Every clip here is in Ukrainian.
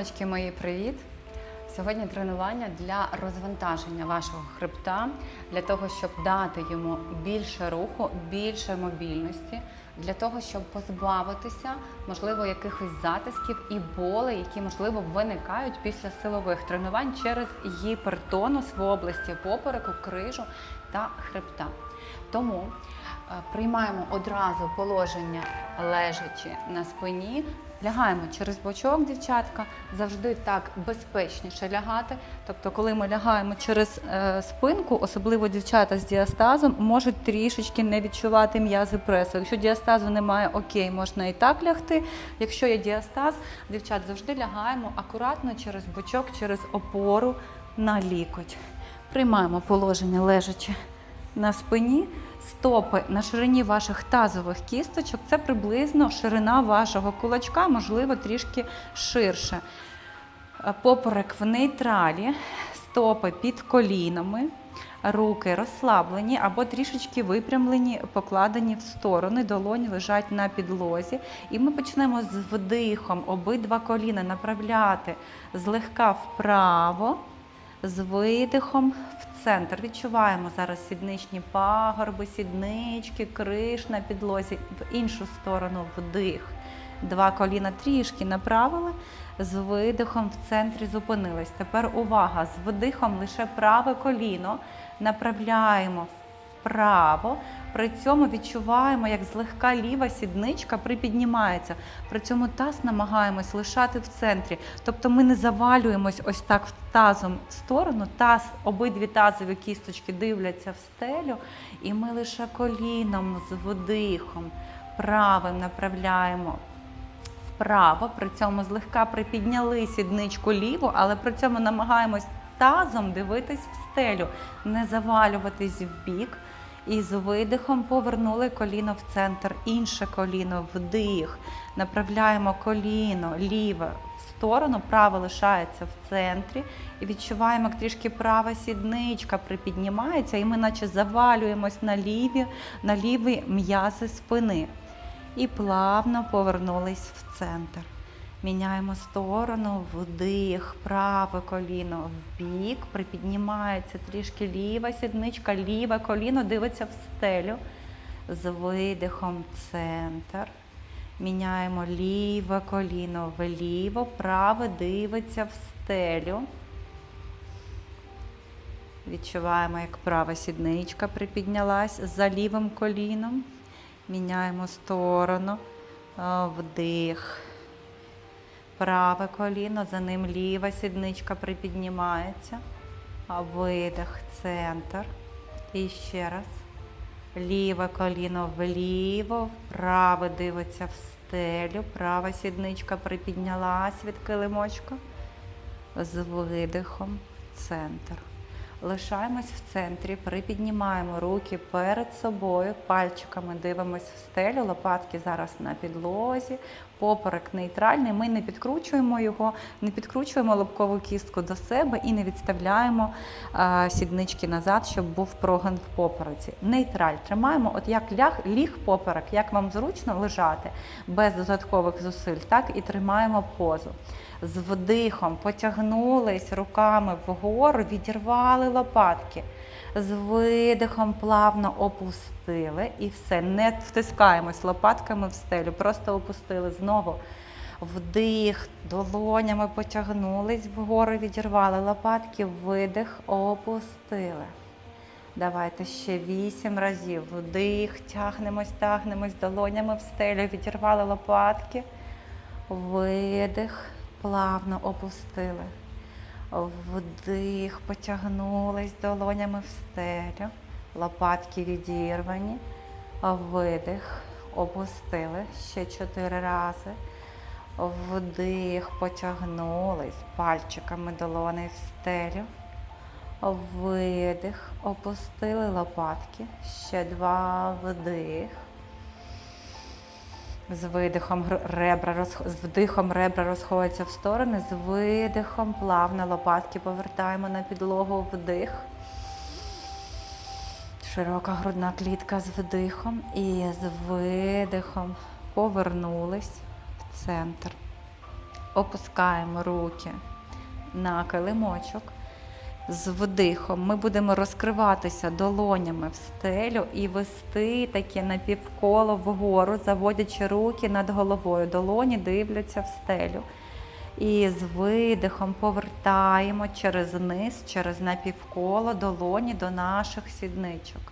Дівчатки мої, привіт! Сьогодні тренування для розвантаження вашого хребта, для того, щоб дати йому більше руху, більше мобільності, для того, щоб позбавитися, можливо, якихось затисків і болей, які, можливо, виникають після силових тренувань через гіпертонус в області попереку, крижу та хребта. Тому е, приймаємо одразу положення лежачи на спині. Лягаємо через бочок, дівчатка, завжди так безпечніше лягати. Тобто, коли ми лягаємо через е, спинку, особливо дівчата з діастазом, можуть трішечки не відчувати м'язи пресу. Якщо діастазу немає, окей, можна і так лягти. Якщо є діастаз, дівчат завжди лягаємо акуратно через бочок, через опору на лікоть. Приймаємо положення лежачи на спині, стопи на ширині ваших тазових кісточок. Це приблизно ширина вашого кулачка, можливо, трішки ширше. Поперек в нейтралі, стопи під колінами, руки розслаблені або трішечки випрямлені, покладені в сторони, долоні лежать на підлозі. І ми почнемо з вдихом обидва коліна направляти злегка вправо з видихом в центр. Відчуваємо зараз сідничні пагорби, сіднички, криш на підлозі. В іншу сторону вдих. Два коліна трішки направили, з видихом в центрі зупинились. Тепер увага! З видихом лише праве коліно направляємо вправо. При цьому відчуваємо, як злегка ліва сідничка припіднімається. При цьому таз намагаємось лишати в центрі. Тобто ми не завалюємось ось так тазом в сторону. Таз, обидві тазові кісточки дивляться в стелю, і ми лише коліном з вдихом правим направляємо вправо. При цьому злегка припідняли сідничку ліву, але при цьому намагаємось тазом дивитись в стелю, не завалюватись в бік. І з видихом повернули коліно в центр, інше коліно вдих. Направляємо коліно ліве в сторону, праве лишається в центрі. І відчуваємо, як трішки права сідничка припіднімається, і ми наче завалюємось на ліві, на ліві м'язи спини. І плавно повернулись в центр. Міняємо сторону, вдих, праве коліно в бік, припіднімається трішки ліва сідничка, ліве коліно дивиться в стелю. З видихом центр. Міняємо ліве коліно вліво, праве дивиться в стелю. Відчуваємо, як права сідничка припіднялась за лівим коліном. Міняємо сторону, вдих. Праве коліно, за ним ліва сідничка припіднімається. Видих, центр. І ще раз. Ліве коліно вліво, праве дивиться в стелю, права сідничка припіднялась від килимочка. З видихом, центр. Лишаємось в центрі, припіднімаємо руки перед собою, пальчиками дивимось в стелю, лопатки зараз на підлозі, поперек нейтральний. Ми не підкручуємо його, не підкручуємо лобкову кістку до себе і не відставляємо а, сіднички назад, щоб був прогин в попереці. Нейтраль тримаємо, от як ляг, ліг поперек, як вам зручно лежати без додаткових зусиль, так і тримаємо позу з вдихом потягнулись руками вгору, відірвали лопатки. З видихом плавно опустили і все. Не втискаємось лопатками в стелю, просто опустили знову. Вдих, долонями потягнулись вгору, відірвали лопатки, видих, опустили. Давайте ще вісім разів. Вдих, тягнемось, тягнемось долонями в стелю, відірвали лопатки. Видих, плавно опустили. Вдих, потягнулись долонями в стелю. Лопатки відірвані. Видих, опустили ще чотири рази. Вдих, потягнулись пальчиками долони в стелю. Видих, опустили лопатки. Ще два вдих. З видихом ребра розх- з вдихом ребра розходяться в сторони, з видихом плавно лопатки повертаємо на підлогу вдих. Широка грудна клітка з вдихом і з видихом повернулись в центр. опускаємо руки на килимочок. З вдихом ми будемо розкриватися долонями в стелю і вести таке напівколо вгору, заводячи руки над головою. Долоні дивляться в стелю. І з видихом повертаємо через низ, через напівколо долоні до наших сідничок.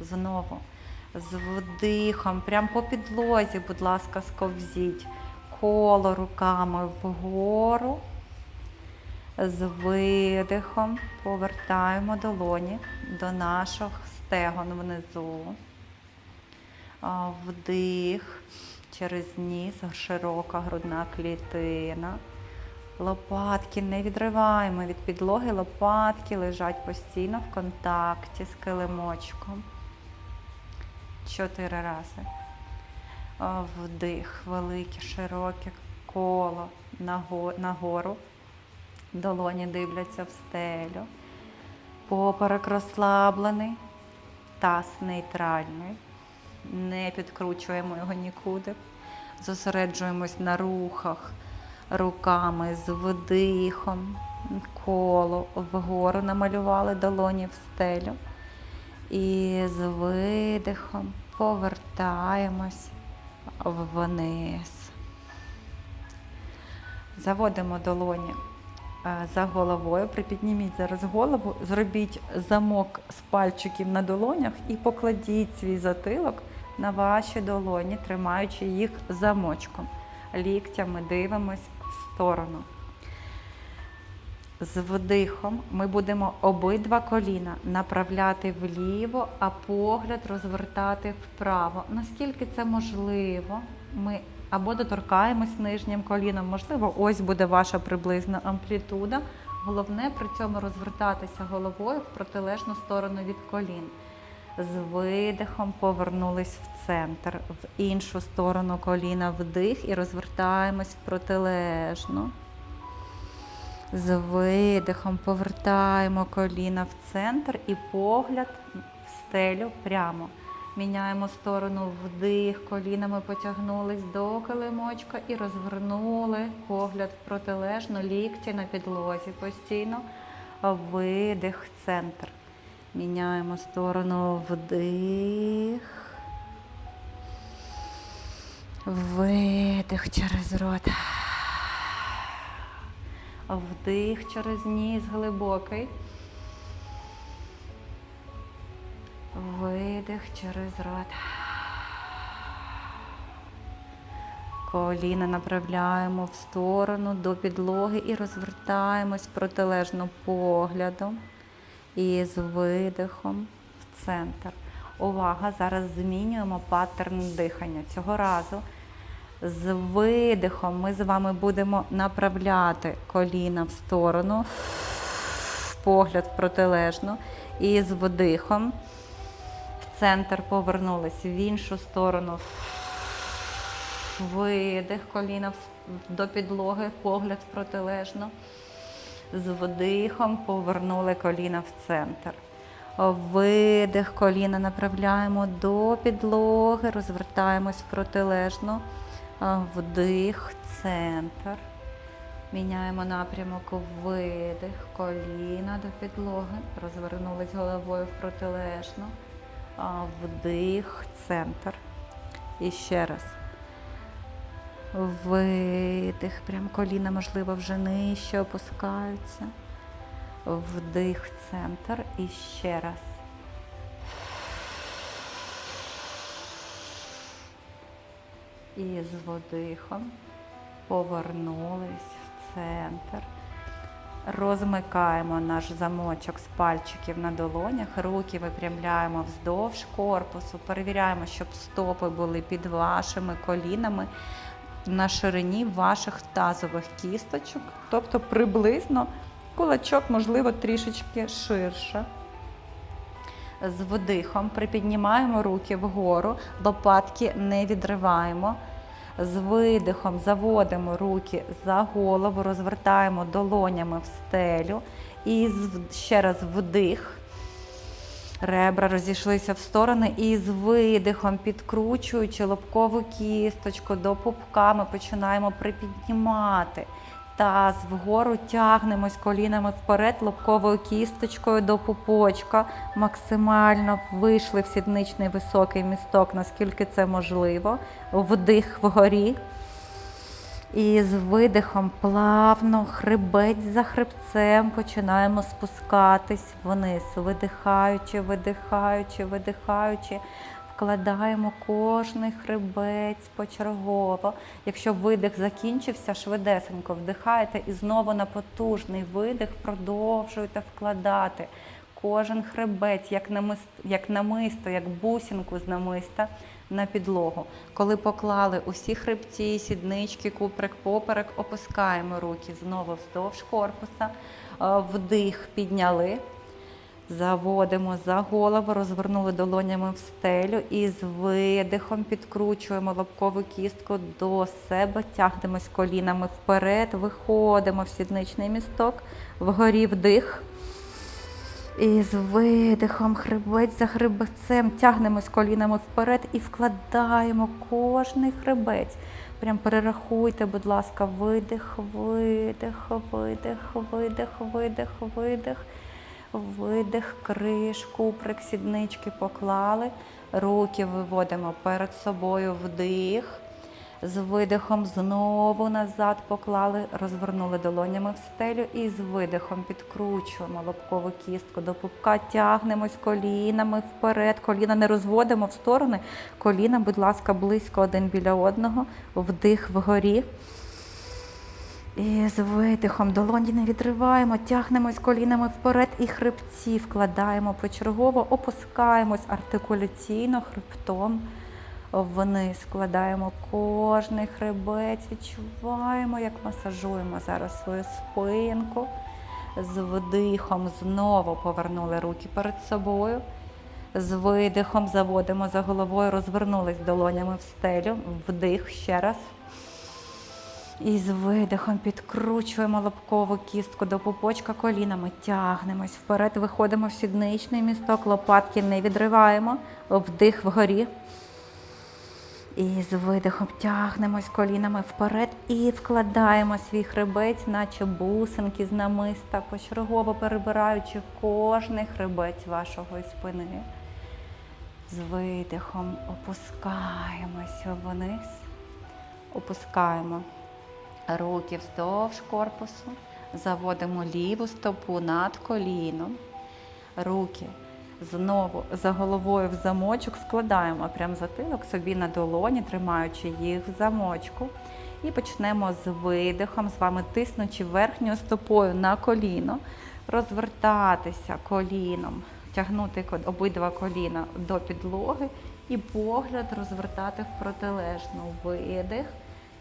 Знову. З вдихом, прямо по підлозі, будь ласка, сковзіть. Коло руками вгору. З видихом повертаємо долоні до наших стегон внизу. Вдих через ніс, широка грудна клітина. Лопатки не відриваємо від підлоги, лопатки лежать постійно в контакті з килимочком. Чотири рази. Вдих, велике, широке коло нагору. Долоні дивляться в стелю. Поперек розслаблений, таз нейтральний. Не підкручуємо його нікуди. Зосереджуємось на рухах руками з вдихом, коло вгору намалювали долоні в стелю. І з видихом повертаємось вниз. Заводимо долоні за головою, припідніміть зараз голову, зробіть замок з пальчиків на долонях і покладіть свій затилок на ваші долоні, тримаючи їх замочком. Ліктями дивимось в сторону. З вдихом ми будемо обидва коліна направляти вліво, а погляд розвертати вправо. Наскільки це можливо, ми або доторкаємось нижнім коліном, можливо, ось буде ваша приблизна амплітуда. Головне при цьому розвертатися головою в протилежну сторону від колін. З видихом повернулись в центр, в іншу сторону коліна вдих і розвертаємось в протилежну. З видихом повертаємо коліна в центр і погляд в стелю прямо. Міняємо сторону вдих, колінами потягнулись до килимочка і розвернули погляд в протилежну, лікті на підлозі постійно. Видих, центр. Міняємо сторону вдих. Видих через рот. Вдих через ніс глибокий. Видих через рот. Коліна направляємо в сторону до підлоги і розвертаємось протилежно поглядом і з видихом в центр. Увага! Зараз змінюємо паттерн дихання. Цього разу з видихом ми з вами будемо направляти коліна в сторону, погляд в протилежну. І з вдихом центр повернулись в іншу сторону. Видих коліна до підлоги, погляд в протилежну. З вдихом повернули коліна в центр. Видих, коліна направляємо до підлоги, розвертаємось в протилежну. Вдих, центр. Міняємо напрямок, видих, коліна до підлоги. Розвернулись головою в протилежну. Вдих, центр. І ще раз. Видих. Прям коліна, можливо, вже нижче опускаються. Вдих, центр. І ще раз. І з вдихом повернулись в центр. Розмикаємо наш замочок з пальчиків на долонях, руки випрямляємо вздовж корпусу, перевіряємо, щоб стопи були під вашими колінами на ширині ваших тазових кісточок, тобто приблизно кулачок, можливо, трішечки ширше. З вдихом припіднімаємо руки вгору, лопатки не відриваємо. З видихом заводимо руки за голову, розвертаємо долонями в стелю. І ще раз вдих. Ребра розійшлися в сторони і з видихом, підкручуючи лобкову кісточку до пупка, ми починаємо припіднімати Таз вгору тягнемось колінами вперед, лобковою кісточкою до пупочка. Максимально вийшли в сідничний високий місток, наскільки це можливо. Вдих вгорі. І з видихом плавно, хребець за хребцем починаємо спускатись вниз, видихаючи, видихаючи, видихаючи. Вкладаємо кожний хребець почергово. Якщо видих закінчився, швидесенько вдихаєте і знову на потужний видих продовжуєте вкладати. Кожен хребець, як намис- як намисто, як бусинку з намиста на підлогу. Коли поклали усі хребці, сіднички, куприк, поперек, опускаємо руки знову вздовж корпуса, Е, вдих підняли. Заводимо за голову, розвернули долонями в стелю і з видихом підкручуємо лобкову кістку до себе, тягнемось колінами вперед, виходимо в сідничний місток, вгорі вдих. І з видихом хребець за хребецем тягнемось колінами вперед і вкладаємо кожний хребець. Прям перерахуйте, будь ласка, видих, видих, видих, видих, видих, видих. Видих, криш, куприк, сіднички поклали. Руки виводимо перед собою вдих. З видихом знову назад поклали, розвернули долонями в стелю і з видихом підкручуємо лобкову кістку до пупка, тягнемось колінами вперед. Коліна не розводимо в сторони. Коліна, будь ласка, близько один біля одного. Вдих вгорі. І з видихом долоні не відриваємо, тягнемось колінами вперед і хребці вкладаємо почергово, опускаємось артикуляційно хребтом вниз. Вкладаємо кожний хребець, відчуваємо, як масажуємо зараз свою спинку. З вдихом знову повернули руки перед собою. З видихом заводимо за головою, розвернулись долонями в стелю. Вдих ще раз. І з видихом підкручуємо лобкову кістку до пупочка колінами, тягнемось вперед, виходимо в сідничний місток, лопатки не відриваємо, вдих вгорі. І з видихом тягнемось колінами вперед і вкладаємо свій хребець, наче бусинки з намиста, почергово перебираючи кожний хребець вашої спини. З видихом опускаємося вниз, опускаємо руки вздовж корпусу, заводимо ліву стопу над коліном, руки знову за головою в замочок вкладаємо прям затилок собі на долоні, тримаючи їх в замочку. І почнемо з видихом, з вами тиснучи верхньою стопою на коліно, розвертатися коліном, тягнути обидва коліна до підлоги і погляд розвертати в протилежну видих.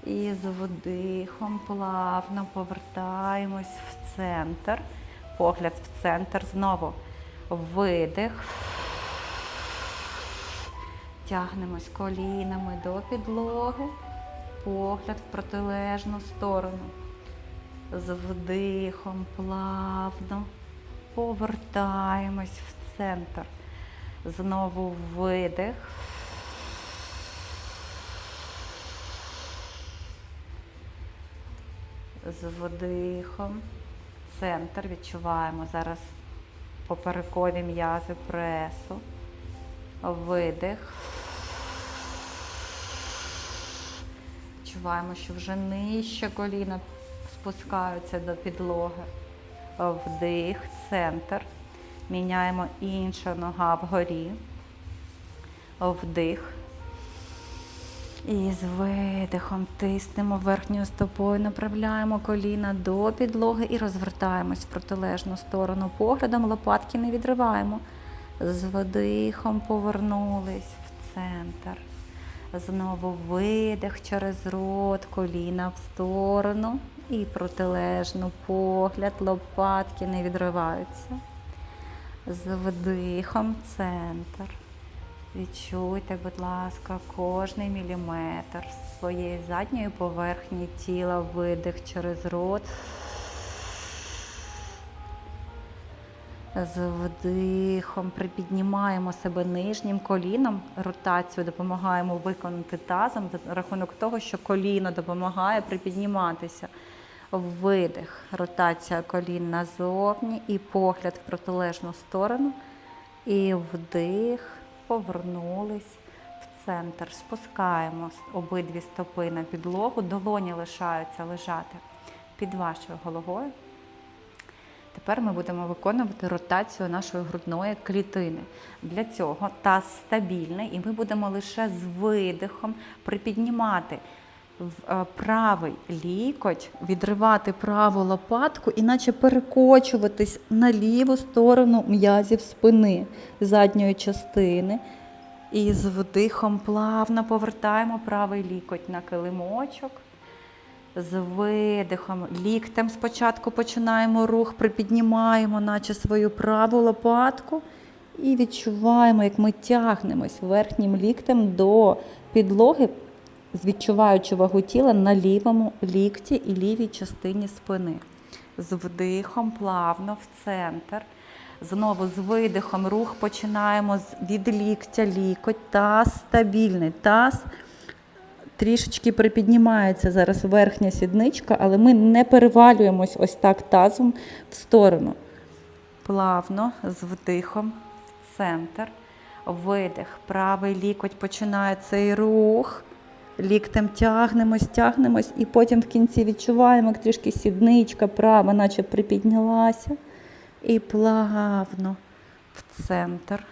І з вдихом плавно повертаємось в центр. Погляд в центр. Знову видих. Тягнемось колінами до підлоги. Погляд в протилежну сторону. З вдихом плавно повертаємось в центр. Знову видих. З вдихом. Центр відчуваємо зараз поперекові м'язи пресу. Видих. Відчуваємо, що вже нижче коліна спускаються до підлоги. Вдих, центр. Міняємо інша нога вгорі. Вдих. І з видихом тиснемо верхньою стопою, направляємо коліна до підлоги і розвертаємось в протилежну сторону. Поглядом лопатки не відриваємо. З видихом повернулись в центр. Знову видих через рот, коліна в сторону і протилежну погляд, лопатки не відриваються. З вдихом центр. Відчуйте, будь ласка, кожний міліметр своєї задньої поверхні тіла, видих через рот. З вдихом припіднімаємо себе нижнім коліном, ротацію допомагаємо виконати тазом за рахунок того, що коліно допомагає припідніматися. видих, ротація колін назовні і погляд в протилежну сторону. І вдих, повернулись в центр. Спускаємо обидві стопи на підлогу, долоні лишаються лежати під вашою головою. Тепер ми будемо виконувати ротацію нашої грудної клітини. Для цього таз стабільний, і ми будемо лише з видихом припіднімати правий лікоть, відривати праву лопатку, іначе перекочуватись на ліву сторону м'язів спини задньої частини. І з вдихом плавно повертаємо правий лікоть на килимочок. З видихом, ліктем спочатку починаємо рух, припіднімаємо, наче свою праву лопатку, і відчуваємо, як ми тягнемось верхнім ліктем до підлоги, відчуваючи вагу тіла на лівому лікті і лівій частині спини. З вдихом плавно в центр. Знову з видихом рух починаємо від ліктя лікоть, таз стабільний. Таз трішечки припіднімається зараз верхня сідничка, але ми не перевалюємось ось так тазом в сторону. Плавно з вдихом в центр. Видих. Правий лікоть починає цей рух. Ліктем тягнемось, тягнемось, і потім в кінці відчуваємо, як трішки сідничка права, наче припіднялася. І плавно в центр.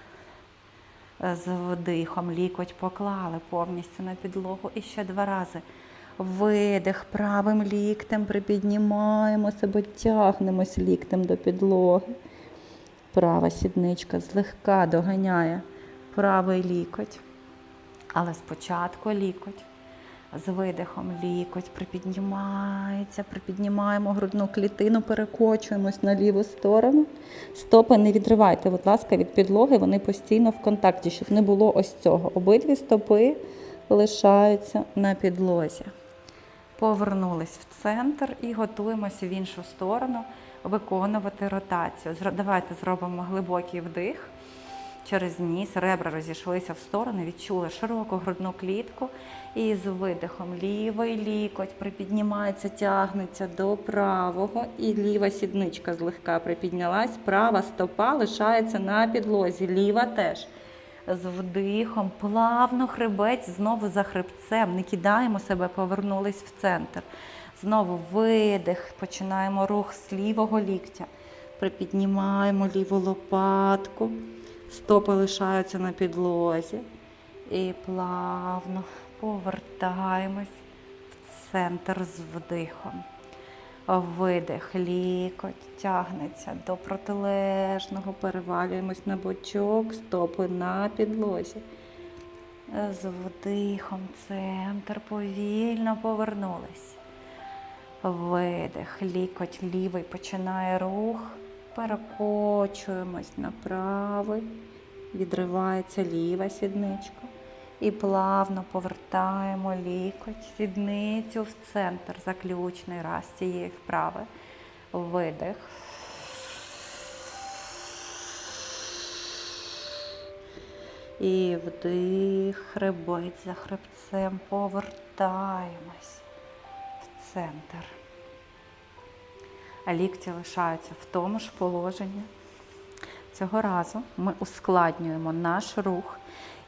З вдихом лікоть поклали повністю на підлогу. І ще два рази. Видих правим ліктем припіднімаємо себе, тягнемось ліктем до підлоги. Права сідничка злегка доганяє правий лікоть. Але спочатку лікоть. З видихом лікоть припіднімається, припіднімаємо грудну клітину, перекочуємось на ліву сторону. Стопи не відривайте, будь ласка, від підлоги, вони постійно в контакті, щоб не було ось цього. Обидві стопи лишаються на підлозі. Повернулись в центр і готуємося в іншу сторону виконувати ротацію. Давайте зробимо глибокий вдих через ніс, ребра розійшлися в сторони, відчули широку грудну клітку. І з видихом лівий лікоть припіднімається, тягнеться до правого, і ліва сідничка злегка припіднялась, права стопа лишається на підлозі, ліва теж. З вдихом, плавно хребець знову за хребцем. Не кидаємо себе, повернулись в центр. Знову видих, починаємо рух з лівого ліктя. Припіднімаємо ліву лопатку, стопи лишаються на підлозі. І плавно повертаємось в центр з вдихом. Видих, лікоть тягнеться до протилежного, перевалюємось на бочок, стопи на підлозі. З вдихом центр повільно повернулись. Видих, лікоть лівий починає рух, перекочуємось на правий, відривається ліва сідничка. І плавно повертаємо лікоть, сідницю в центр, заключний раз цієї вправи. Видих. І вдих, хребець за хребцем, повертаємось в центр. А лікті лишаються в тому ж положенні. Цього разу ми ускладнюємо наш рух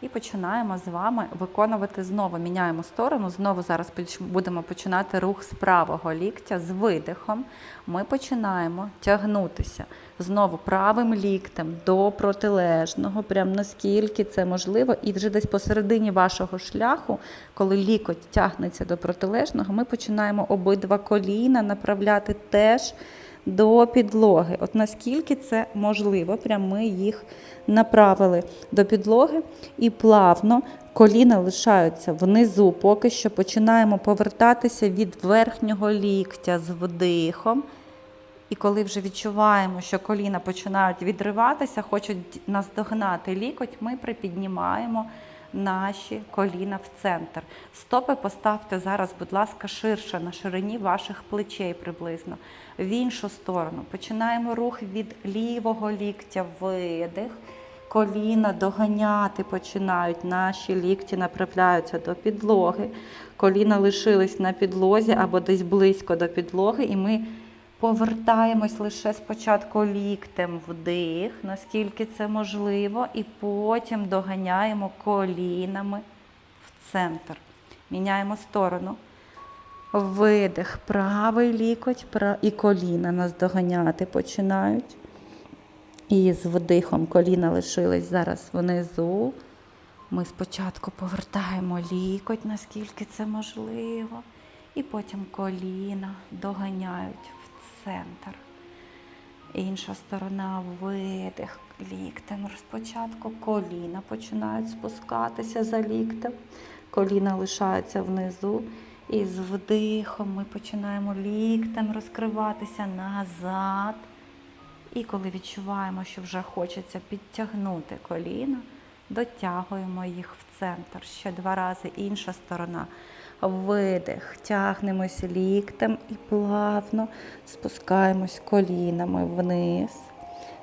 і починаємо з вами виконувати знову. Міняємо сторону. Знову зараз будемо починати рух з правого ліктя з видихом. Ми починаємо тягнутися знову правим ліктем до протилежного, прям наскільки це можливо. І вже десь посередині вашого шляху, коли лікоть тягнеться до протилежного, ми починаємо обидва коліна направляти теж до підлоги. От наскільки це можливо, прям ми їх направили до підлоги і плавно коліна лишаються внизу. Поки що починаємо повертатися від верхнього ліктя з вдихом. І коли вже відчуваємо, що коліна починають відриватися, хочуть наздогнати лікоть, ми припіднімаємо наші коліна в центр. Стопи поставте зараз, будь ласка, ширше на ширині ваших плечей приблизно. В іншу сторону. Починаємо рух від лівого ліктя, видих. Коліна доганяти починають. Наші лікті направляються до підлоги. Коліна лишились на підлозі або десь близько до підлоги, і ми повертаємось лише спочатку ліктем вдих, наскільки це можливо, і потім доганяємо колінами в центр. Міняємо сторону. Видих, правий лікоть і коліна нас доганяти починають. І з вдихом коліна лишились зараз внизу. Ми спочатку повертаємо лікоть, наскільки це можливо, і потім коліна доганяють центр. Інша сторона видих ліктем. Спочатку коліна починають спускатися за ліктем, коліна лишаються внизу. І з вдихом ми починаємо ліктем розкриватися назад. І коли відчуваємо, що вже хочеться підтягнути коліна, дотягуємо їх в центр. Ще два рази інша сторона. Видих, тягнемось ліктем і плавно спускаємось колінами вниз.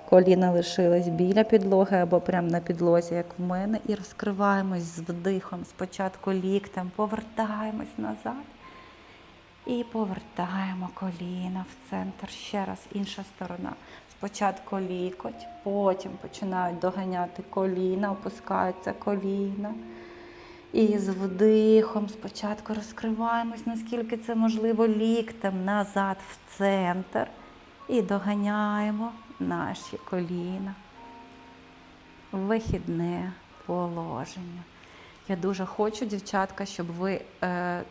Коліна лишились біля підлоги або прямо на підлозі, як в мене, і розкриваємось з вдихом. Спочатку ліктем, повертаємось назад. І повертаємо коліна в центр. Ще раз інша сторона. Спочатку лікоть, потім починають доганяти коліна, опускаються коліна. І з вдихом спочатку розкриваємось, наскільки це можливо, ліктем назад в центр. І доганяємо наші коліна. Вихідне положення. Я дуже хочу, дівчатка, щоб ви е,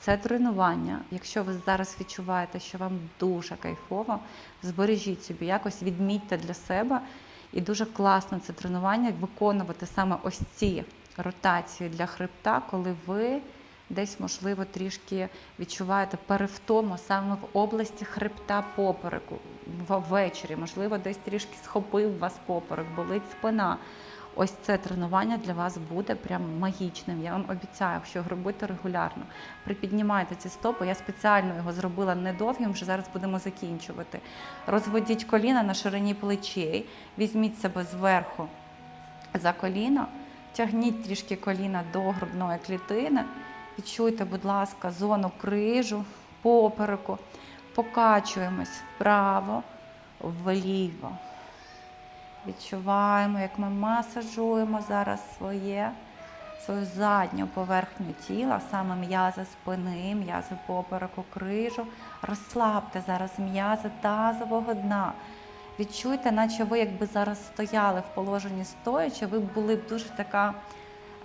це тренування. Якщо ви зараз відчуваєте, що вам дуже кайфово, збережіть собі, якось відмітьте для себе. І дуже класно це тренування виконувати саме ось ці ротації для хребта, коли ви десь, можливо, трішки відчуваєте перевтому саме в області хребта попереку ввечері, можливо, десь трішки схопив вас поперек, болить спина. Ось це тренування для вас буде прям магічним. Я вам обіцяю, якщо робити регулярно. Припіднімайте ці стопи. Я спеціально його зробила недовгим, вже зараз будемо закінчувати. Розведіть коліна на ширині плечей, візьміть себе зверху за коліно, тягніть трішки коліна до грудної клітини. Відчуйте, будь ласка, зону крижу, попереку. Покачуємось вправо, вліво. Відчуваємо, як ми масажуємо зараз своє, свою задню поверхню тіла, саме м'язи спини, м'язи попереку крижу. Розслабте зараз м'язи тазового дна. Відчуйте, наче ви якби зараз стояли в положенні стоячи, ви були б дуже така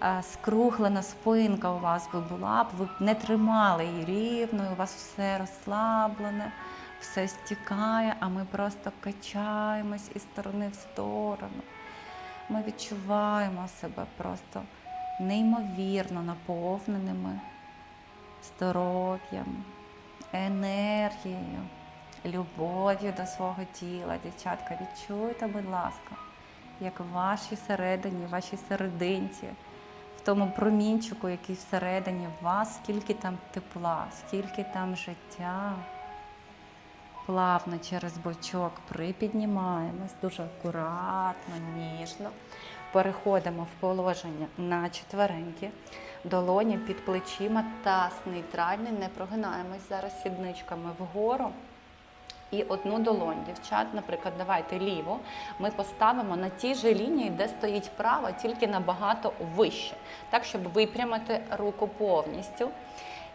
е, скруглена спинка у вас би була б, ви б не тримали її рівною, у вас все розслаблене все стікає, а ми просто качаємось із сторони в сторону. Ми відчуваємо себе просто неймовірно наповненими здоров'ям, енергією, любов'ю до свого тіла. Дівчатка, відчуйте, будь ласка, як в вашій середині, в вашій серединці, в тому промінчику, який всередині вас, скільки там тепла, скільки там життя плавно через бочок припіднімаємось, дуже акуратно, ніжно. Переходимо в положення на четвереньки, долоні під плечима, таз нейтральний, не прогинаємось зараз сідничками вгору. І одну долонь, дівчат, наприклад, давайте ліву, ми поставимо на тій же лінії, де стоїть права, тільки набагато вище, так, щоб випрямити руку повністю.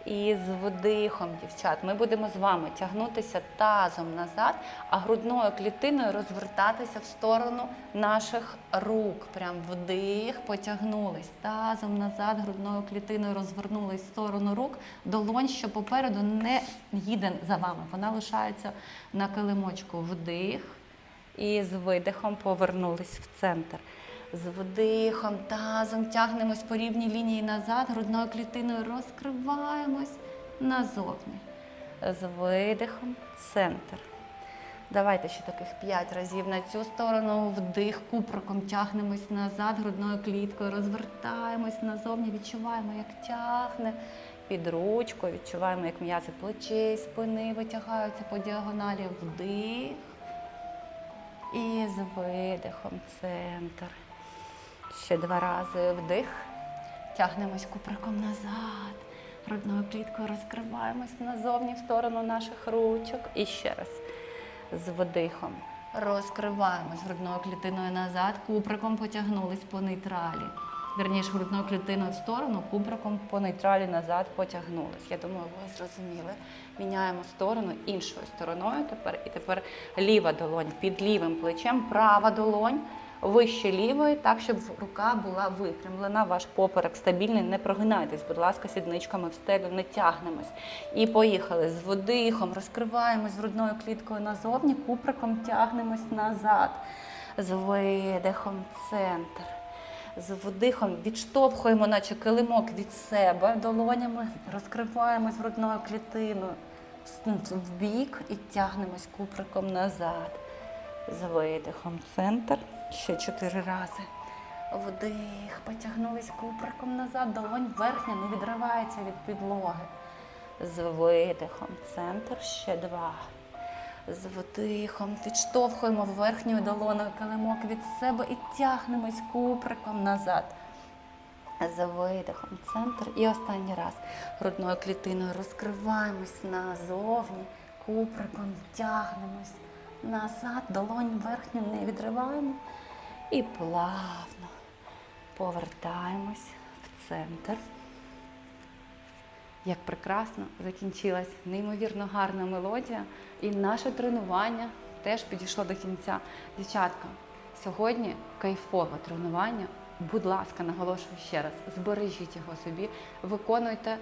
І з вдихом, дівчат, ми будемо з вами тягнутися тазом назад, а грудною клітиною розвертатися в сторону наших рук. Прям вдих, потягнулись тазом назад, грудною клітиною розвернулись в сторону рук. Долонь, що попереду не їде за вами. Вона лишається на килимочку. Вдих. І з видихом повернулись в центр. З вдихом, тазом тягнемось по рівній лінії назад, грудною клітиною розкриваємось назовні. З видихом центр. Давайте ще таких 5 разів на цю сторону. Вдих, куприком тягнемось назад, грудною кліткою, розвертаємось назовні, відчуваємо, як тягне під ручкою, відчуваємо, як м'язи плечей, спини витягаються по діагоналі. Вдих. І з видихом центр. Ще два рази вдих. Тягнемось куприком назад. Грудною кліткою розкриваємось назовні в сторону наших ручок. І ще раз. З вдихом. Розкриваємось грудною клітиною назад, куприком потягнулись по нейтралі. Верніше, грудною клітиною в сторону, куприком по нейтралі назад потягнулись. Я думаю, ви зрозуміли. Міняємо сторону іншою стороною тепер. І тепер ліва долонь під лівим плечем, права долонь вище лівої, так, щоб рука була випрямлена, ваш поперек стабільний. Не прогинайтесь, будь ласка, сідничками в стелю, не тягнемось. І поїхали з вдихом, розкриваємось грудною кліткою назовні, куприком тягнемось назад. З видихом центр. З вдихом відштовхуємо, наче килимок від себе долонями, розкриваємось грудною клітиною в бік і тягнемось куприком назад. З видихом центр. Ще чотири рази. Вдих. Потягнулись куприком назад. Долонь верхня не відривається від підлоги. З видихом центр. Ще два. З вдихом відштовхуємо верхньою долоною килимок від себе і тягнемось куприком назад. З видихом центр. І останній раз грудною клітиною розкриваємось назовні, куприком тягнемось назад, долонь верхню не відриваємо. І плавно повертаємось в центр. Як прекрасно закінчилась неймовірно гарна мелодія, і наше тренування теж підійшло до кінця. Дівчатка, сьогодні кайфове тренування. Будь ласка, наголошую ще раз, збережіть його собі, виконуйте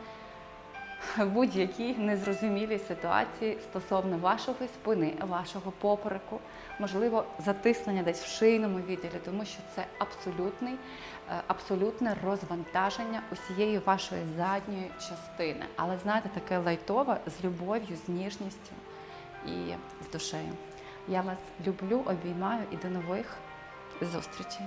будь-які незрозумілі ситуації стосовно вашої спини, вашого попереку, можливо, затиснення десь в шийному відділі, тому що це абсолютний, е, абсолютне розвантаження усієї вашої задньої частини. Але знаєте, таке лайтове з любов'ю, з ніжністю і з душею. Я вас люблю, обіймаю і до нових зустрічей.